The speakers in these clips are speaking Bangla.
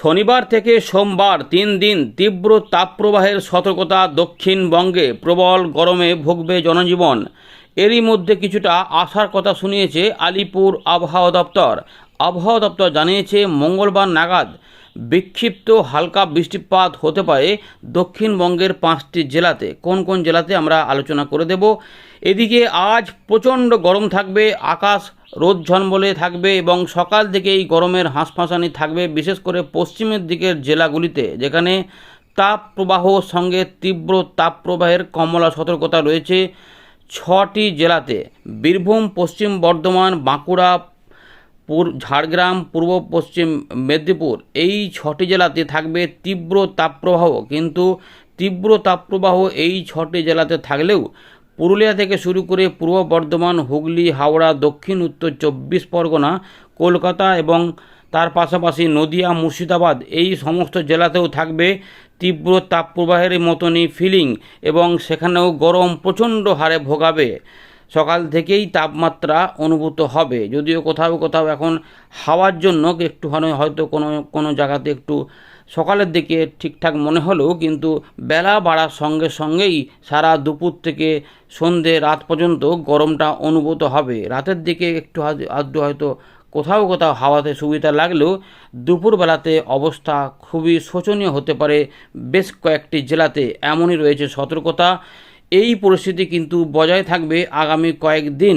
শনিবার থেকে সোমবার তিন দিন তীব্র তাপপ্রবাহের সতর্কতা দক্ষিণবঙ্গে প্রবল গরমে ভুগবে জনজীবন। এরই মধ্যে কিছুটা আশার কথা শুনিয়েছে আলিপুর আবহাওয়া দপ্তর। আবহাওয়া দপ্তর জানিয়েছে, মঙ্গলবার নাগাদ বিক্ষিপ্ত হালকা বৃষ্টিপাত হতে পারে দক্ষিণবঙ্গের পাঁচটি জেলাতে। কোন কোন জেলাতে আমরা আলোচনা করে দেব? এদিকে আজ প্রচণ্ড গরম থাকবে, আকাশ রোদ ঝলমলে থাকবে এবং সকাল থেকে এই গরমের হাঁসফাঁসানি থাকবে, বিশেষ করে পশ্চিমের দিকের জেলাগুলিতে, যেখানে তাপ প্রবাহ সঙ্গে তীব্র তাপপ্রবাহের কমলা সতর্কতা রয়েছে ছটি জেলাতে। বীরভূম, পশ্চিম বর্ধমান, বাঁকুড়া ঝাড়গ্রাম, পূর্ব পশ্চিম মেদিনীপুর, এই ছটি জেলাতে থাকবে তীব্র তাপপ্রবাহ। কিন্তু তীব্র তাপপ্রবাহ এই ছটি জেলাতে থাকলেও পুরুলিয়া থেকে শুরু করে পূর্ব বর্ধমান, হুগলি, হাওড়া, দক্ষিণ, উত্তর চব্বিশ পরগনা, কলকাতা এবং তার পাশাপাশি নদিয়া, মুর্শিদাবাদ এই সমস্ত জেলাতেও থাকবে তীব্র তাপপ্রবাহের মতনই ফিলিং এবং সেখানেও গরম প্রচণ্ড হারে ভোগাবে। সকাল থেকেই তাপমাত্রা অনুভূত হবে। যদিও কোথাও কোথাও এখন হাওয়ার জন্য একটুখানি হয়তো কোনো কোনো জায়গাতে একটু সকালের দিকে ঠিকঠাক মনে হলেও কিন্তু বেলা বাড়ার সঙ্গে সঙ্গেই সারা দুপুর থেকে সন্ধে রাত পর্যন্ত গরমটা অনুভূত হবে। রাতের দিকে একটু আধটু হয়তো কোথাও কোথাও হাওয়াতে সুবিধা লাগলেও দুপুরবেলাতে অবস্থা খুবই শোচনীয় হতে পারে বেশ কয়েকটি জেলাতে। এমনই রয়েছে সতর্কতা। এই পরিস্থিতি কিন্তু বজায় থাকবে আগামী কয়েকদিন।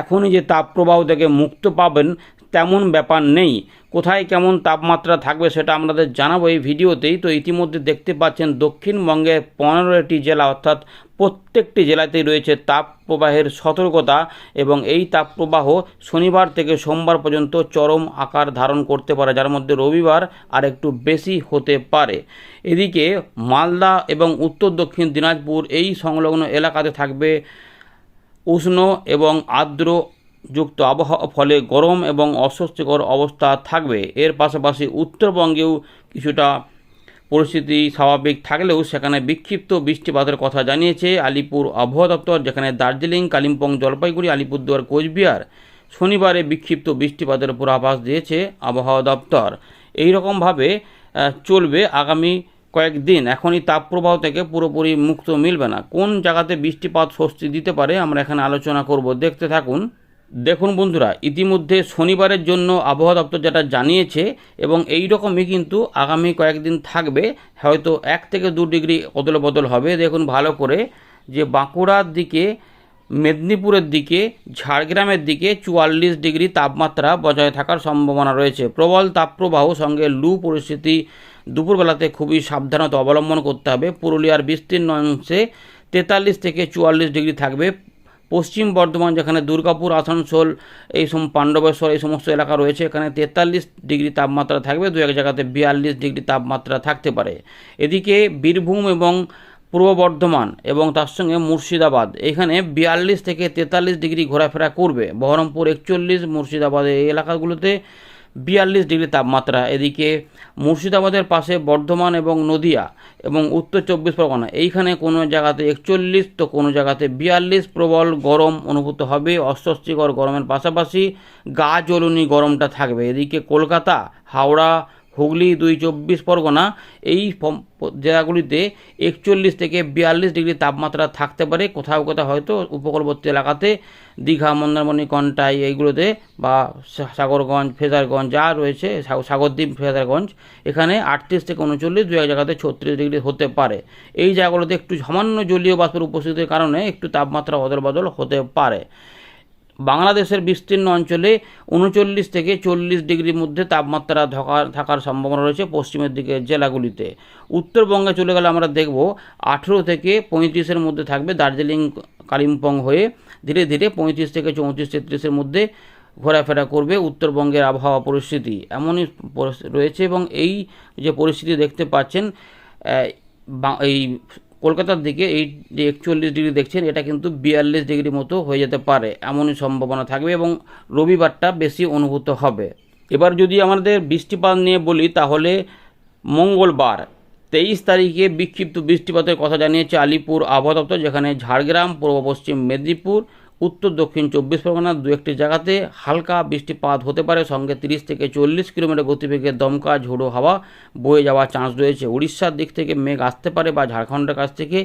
এখনই যে তাপপ্রবাহ থেকে মুক্ত পাবেন তেমন ব্যাপার নেই। কোথায় কেমন তাপমাত্রা থাকবে সেটা আমাদের জানাব এই ভিডিওতেই। তো ইতিমধ্যে দেখতে পাচ্ছেন দক্ষিণবঙ্গের পনেরোটি জেলা, অর্থাৎ প্রত্যেকটি জেলাতেই রয়েছে তাপপ্রবাহের সতর্কতা এবং এই তাপপ্রবাহ শনিবার থেকে সোমবার পর্যন্ত চরম আকার ধারণ করতে পারে, যার মধ্যে রবিবার আর একটু বেশি হতে পারে। এদিকে মালদা এবং উত্তর দক্ষিণ দিনাজপুর এই সংলগ্ন এলাকাতে থাকবে উষ্ণ এবং আর্দ্র যুক্ত আবহাওয়া ফলে গরম এবং অস্বস্তিকর অবস্থা থাকবে। এর পাশাপাশি উত্তরবঙ্গেও কিছুটা পরিস্থিতি স্বাভাবিক থাকলেও সেখানে বিক্ষিপ্ত বৃষ্টিপাতের কথা জানিয়েছে আলিপুর আবহাওয়া দপ্তর, যেখানে দার্জিলিং, কালিম্পং, জলপাইগুড়ি, আলিপুরদুয়ার, কোচবিহার শনিবারে বিক্ষিপ্ত বৃষ্টিপাতের পূর্বাভাস দিয়েছে আবহাওয়া দপ্তর। এই রকমভাবে চলবে আগামী কয়েকদিন। এখনই তাপপ্রবাহ থেকে পুরোপুরি মুক্ত মিলবে না। কোন জায়গাতে বৃষ্টিপাত স্বস্তি দিতে পারে, আমরা এখানে আলোচনা করব। দেখতে থাকুন দেখুন বন্ধুরা, ইতিমধ্যে শনিবারের জন্য আবহাওয়া দপ্তর যেটা জানিয়েছে এবং এই রকমই কিন্তু আগামী কয়েকদিন থাকবে, হয়তো এক থেকে দু ডিগ্রি অদল বদল হবে। দেখুন ভালো করে যে বাঁকুড়ার দিকে, মেদিনীপুরের দিকে, ঝাড়গ্রামের দিকে চুয়াল্লিশ ডিগ্রি তাপমাত্রা বজায় থাকার সম্ভাবনা রয়েছে। প্রবল তাপপ্রবাহ সঙ্গে লু পরিস্থিতি দুপুরবেলাতে খুবই সাবধানতা অবলম্বন করতে হবে। পুরুলিয়ার বিস্তীর্ণ অংশে তেতাল্লিশ থেকে চুয়াল্লিশ ডিগ্রি থাকবে। পশ্চিম বর্ধমান, যেখানে দুর্গাপুর, আসানসোল, এই সম পাণ্ডবেশ্বর, এই সমস্ত এলাকা রয়েছে, এখানে তেতাল্লিশ ডিগ্রি তাপমাত্রা থাকবে, দু এক জায়গাতে বিয়াল্লিশ ডিগ্রি তাপমাত্রা থাকতে পারে। এদিকে বীরভূম এবং পূর্ব বর্ধমান এবং তার সঙ্গে মুর্শিদাবাদ, এখানে বিয়াল্লিশ থেকে তেতাল্লিশ ডিগ্রি ঘোরাফেরা করবে। বহরমপুর একচল্লিশ, মুর্শিদাবাদ, এই এলাকাগুলোতে বিয়াল্লিশ ডিগ্রি তাপমাত্রা। এদিকে মুর্শিদাবাদের পাশে বর্ধমান এবং নদিয়া এবং উত্তর চব্বিশ পরগনা। এইখানে কোনো জায়গাতে একচল্লিশ, তো কোনো জায়গাতে বিয়াল্লিশ প্রবল গরম অনুভূত হবে। অস্বস্তিকর গরমের পাশাপাশি গা জ্বলুনি গরমটা থাকবে। এদিকে কলকাতা, হাওড়া হুগলি দুই চব্বিশ পরগনা, এই জেলাগুলিতে একচল্লিশ থেকে বিয়াল্লিশ ডিগ্রি তাপমাত্রা থাকতে পারে। কোথাও কোথাও হয়তো উপকূলবর্তী এলাকাতে, দীঘা, মন্দারমণি, কন্টাই এইগুলোতে বা সাগরগঞ্জ, ফেজারগঞ্জ যা রয়েছে সাগরদ্বীপ, ফেজারগঞ্জ, এখানে আটত্রিশ থেকে উনচল্লিশ, দু এক জায়গাতে ছত্রিশ ডিগ্রি হতে পারে। এই জায়গাগুলোতে একটু সামান্য জলীয় বাষ্পের উপস্থিতির কারণে একটু তাপমাত্রা অদল বদল হতে পারে। বাংলাদেশের বিস্তীর্ণ অঞ্চলে উনচল্লিশ থেকে চল্লিশ ডিগ্রির মধ্যে তাপমাত্রা থাকার থাকার সম্ভাবনা রয়েছে পশ্চিমের দিকে জেলাগুলিতে। উত্তরবঙ্গে চলে গেলে আমরা দেখব আঠেরো থেকে পঁয়ত্রিশের মধ্যে থাকবে দার্জিলিং, কালিম্পং হয়ে ধীরে ধীরে পঁয়ত্রিশ থেকে চৌত্রিশ, তেত্রিশের মধ্যে ঘোরাফেরা করবে উত্তরবঙ্গের আবহাওয়া পরিস্থিতি। এমনই রয়েছে এবং এই যে পরিস্থিতি দেখতে পাচ্ছেন এই কলকাতার দিকে এই যে একচল্লিশ ডিগ্রি দেখছেন, এটা কিন্তু বিয়াল্লিশ ডিগ্রি মতো হয়ে যেতে পারে, এমনই সম্ভাবনা থাকবে এবং রবিবারটা বেশি অনুভূত হবে। এবার যদি আমাদের বৃষ্টিপাত নিয়ে বলি, তাহলে মঙ্গলবার, তেইশ তারিখে বিক্ষিপ্ত বৃষ্টিপাতের কথা জানিয়েছে আলিপুর আবহাওয়া দপ্তর, যেখানে ঝাড়গ্রাম, পূর্ব পশ্চিম মেদিনীপুর উত্তর দক্ষিণ চব্বিশ পরগনার দু একটি জায়গাতে হালকা বৃষ্টিপাত হতে পারে। সঙ্গে তিরিশ থেকে চল্লিশ কিলোমিটার গতিবেগে দমকা, ঝোড়ো হাওয়া বয়ে যাওয়ার চান্স রয়েছে। উড়িষ্যার দিক থেকে মেঘ আসতে পারে বা ঝাড়খণ্ডের কাছ থেকে।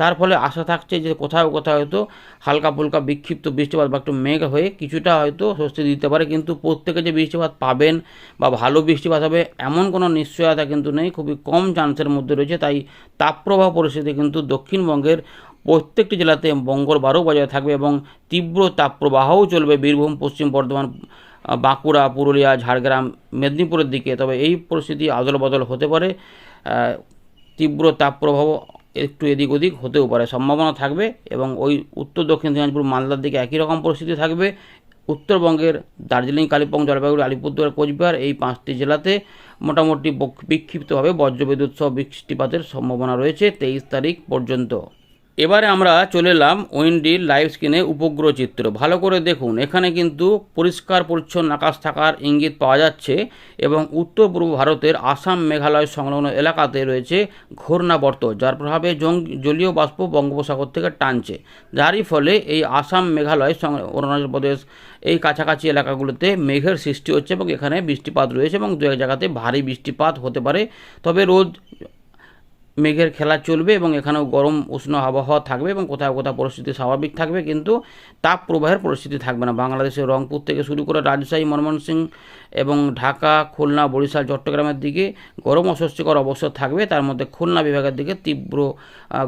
তার ফলে আশা থাকছে যে কোথাও কোথাও হয়তো হালকা ফুলকা বিক্ষিপ্ত বৃষ্টিপাত বা একটু মেঘ হয়ে কিছুটা হয়তো স্বস্তি দিতে পারে। কিন্তু প্রত্যেকে যে বৃষ্টিপাত পাবেন বা ভালো বৃষ্টিপাত হবে এমন কোনো নিশ্চয়তা কিন্তু নেই। খুবই কম চান্সের মধ্যে রয়েছে। তাই তাপপ্রবাহ পরিস্থিতি কিন্তু দক্ষিণবঙ্গের প্রত্যেকটি জেলাতে মঙ্গলবারও বজায় থাকবে এবং তীব্র তাপপ্রবাহও চলবে বীরভূম, পশ্চিম বর্ধমান বাঁকুড়া, পুরুলিয়া, ঝাড়গ্রাম, মেদিনীপুরের দিকে। তবে এই পরিস্থিতি আদল বদল হতে পারে। তীব্র তাপপ্রবাহ একটু এদিক ওদিক হতেও পারে। সম্ভাবনা থাকবে এবং ওই উত্তর, দক্ষিণ দিনাজপুর, মালদার দিকে একই রকম পরিস্থিতি থাকবে। উত্তরবঙ্গের দার্জিলিং, কালিম্পং, জলপাইগুড়ি, আলিপুরদুয়ার, কোচবিহার এই পাঁচটি জেলাতে মোটামুটি বিক্ষিপ্তভাবে বজ্রবিদ্যুৎ সহ বৃষ্টিপাতের সম্ভাবনা রয়েছে তেইশ তারিখ পর্যন্ত। এবারে আমরা চলে এলাম উইন্ডির লাইভ স্ক্রিনে উপগ্রহ চিত্র। ভালো করে দেখুন, এখানে কিন্তু পরিষ্কার, পরিচ্ছন্ন আকাশ থাকার ইঙ্গিত পাওয়া যাচ্ছে এবং উত্তর পূর্ব ভারতের আসাম মেঘালয় সংলগ্ন এলাকাতে রয়েছে ঘূর্ণাবর্ত, যার প্রভাবে জলীয় বাষ্প বঙ্গোপসাগর থেকে টানছে। যারই ফলে এই আসাম মেঘালয় অরুণাচল প্রদেশ এই কাছাকাছি এলাকাগুলোতে মেঘের সৃষ্টি হচ্ছে এবং এখানে বৃষ্টিপাত রয়েছে এবং দু এক জায়গাতে ভারী বৃষ্টিপাত হতে পারে। তবে রোদ মেঘের খেলা চলবে এবং এখানেও গরম উষ্ণ আবহাওয়া থাকবে এবং কোথাও কোথাও পরিস্থিতি স্বাভাবিক থাকবে, কিন্তু তাপ প্রবাহের পরিস্থিতি থাকবে না। বাংলাদেশের রংপুর থেকে শুরু করে রাজশাহী, ময়মনসিংহ এবং ঢাকা, খুলনা, বরিশাল, চট্টগ্রামের দিকে গরম অস্বস্তিকর অবস্থা থাকবে। তার মধ্যে খুলনা বিভাগের দিকে তীব্র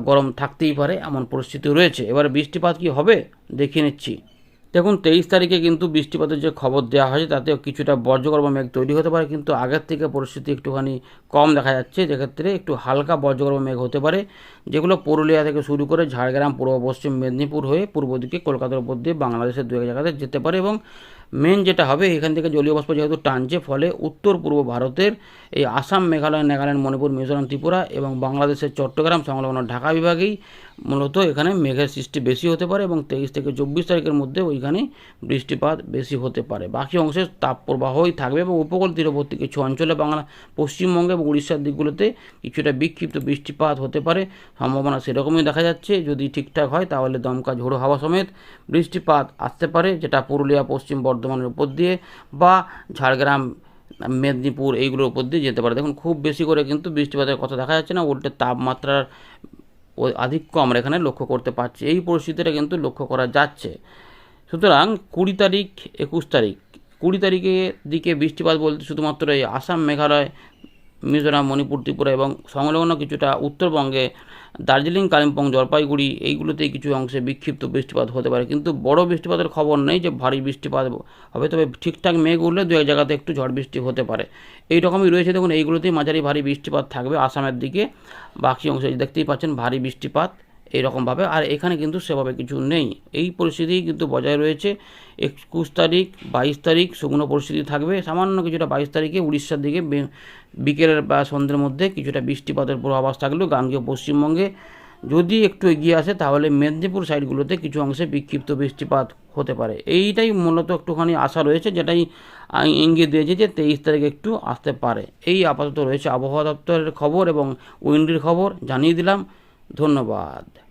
গরম থাকতেই পারে এমন পরিস্থিতি রয়েছে। এবার বৃষ্টিপাত কি হবে? দেখিয়ে নিচ্ছি। দেখুন, তেইশ তারিখে কিন্তু বৃষ্টিপাতের যে খবর দেওয়া হয়েছে, তাতে কিছুটা বজ্রগর্ভ মেঘ তৈরি হতে পারে, কিন্তু আগের থেকে পরিস্থিতি একটুখানি কম দেখা যাচ্ছে। যেক্ষেত্রে একটু হালকা বজ্রগর্ভ মেঘ হতে পারে, যেগুলো পুরুলিয়া থেকে শুরু করে ঝাড়গ্রাম, পূর্ব পশ্চিম মেদিনীপুর হয়ে পূর্ব দিকে কলকাতার উপর দিয়ে বাংলাদেশের দু এক জায়গাতে যেতে পারে এবং মেন যেটা হবে, এখান থেকে জলীয় বাষ্প যেহেতু টানছে, ফলে উত্তর পূর্ব ভারতের এই আসাম, মেঘালয়, নাগাল্যান্ড, মণিপুর, মিজোরাম, ত্রিপুরা এবং বাংলাদেশের চট্টগ্রাম, সংলগ্ন ঢাকা বিভাগেই মূলত এখানে মেঘের সৃষ্টি বেশি হতে পারে এবং তেইশ থেকে চব্বিশ তারিখের মধ্যে ওইখানে বৃষ্টিপাত বেশি হতে পারে। বাকি অংশে তাপপ্রবাহই থাকবে এবং উপকূল তীরবর্তী কিছু অঞ্চলে বাংলা, পশ্চিমবঙ্গে এবং উড়িষ্যার দিকগুলোতে কিছুটা বিক্ষিপ্ত বৃষ্টিপাত হতে পারে। সম্ভাবনা সেরকমই দেখা যাচ্ছে। যদি ঠিকঠাক হয় তাহলে দমকা ঝোড়ো হাওয়া সমেত বৃষ্টিপাত আসতে পারে, যেটা পুরুলিয়া, পশ্চিম বর্ধমানের উপর দিয়ে বা ঝাড়গ্রাম, মেদিনীপুর এইগুলোর উপর দিয়ে যেতে পারে। দেখুন, খুব বেশি করে কিন্তু বৃষ্টিপাতের কথা দেখা যাচ্ছে না। উল্টে তাপমাত্রার আধিক্য আমরা এখানে লক্ষ্য করতে পারছি। এই পরিস্থিতিটা কিন্তু লক্ষ্য করা যাচ্ছে। সুতরাং কুড়ি তারিখ, একুশ তারিখ। কুড়ি তারিখের দিকে বৃষ্টিপাত বলতে শুধুমাত্র এই আসাম মেঘালয় মিজোরাম, মণিপুর, ত্রিপুরা এবং সংলগ্ন কিছুটা উত্তরবঙ্গে দার্জিলিং, কালিম্পং, জলপাইগুড়ি এইগুলোতেই কিছু অংশে বিক্ষিপ্ত বৃষ্টিপাত হতে পারে। কিন্তু বড় বৃষ্টিপাতের খবর নেই যে ভারী বৃষ্টিপাত হবে, তবে ঠিকঠাক মেঘ উঠলে দু এক জায়গাতে একটু ঝড় বৃষ্টি হতে পারে। এই রকমই রয়েছে। দেখুন, এইগুলোতেই মাঝারি ভারী বৃষ্টিপাত থাকবে আসামের দিকে। বাকি অংশে দেখতেই পাচ্ছেন ভারী বৃষ্টিপাত। এইরকমভাবে আর এখানে কিন্তু সেভাবে কিছু নেই। এই পরিস্থিতি কিন্তু বজায় রয়েছে। একুশ তারিখ, বাইশ তারিখ শুকনো পরিস্থিতি থাকবে। সামান্য কিছুটা বাইশ তারিখে উড়িষ্যার দিকে বিকেলের বা সন্ধ্যের মধ্যে কিছুটা বৃষ্টিপাতের পূর্বাভাস থাকলেও গাঙ্গেয় পশ্চিমবঙ্গে যদি একটু এগিয়ে আসে, তাহলে মেদিনীপুর সাইডগুলোতে কিছু অংশে বিক্ষিপ্ত বৃষ্টিপাত হতে পারে। এইটাই মূলত একটুখানি আশা রয়েছে, যেটাই ইঙ্গিত দিয়েছে যে তেইশ তারিখে একটু আসতে পারে। এই আপাতত রয়েছে আবহাওয়া দপ্তরের খবর এবং উইন্ডির খবর, জানিয়ে দিলাম। ধন্যবাদ।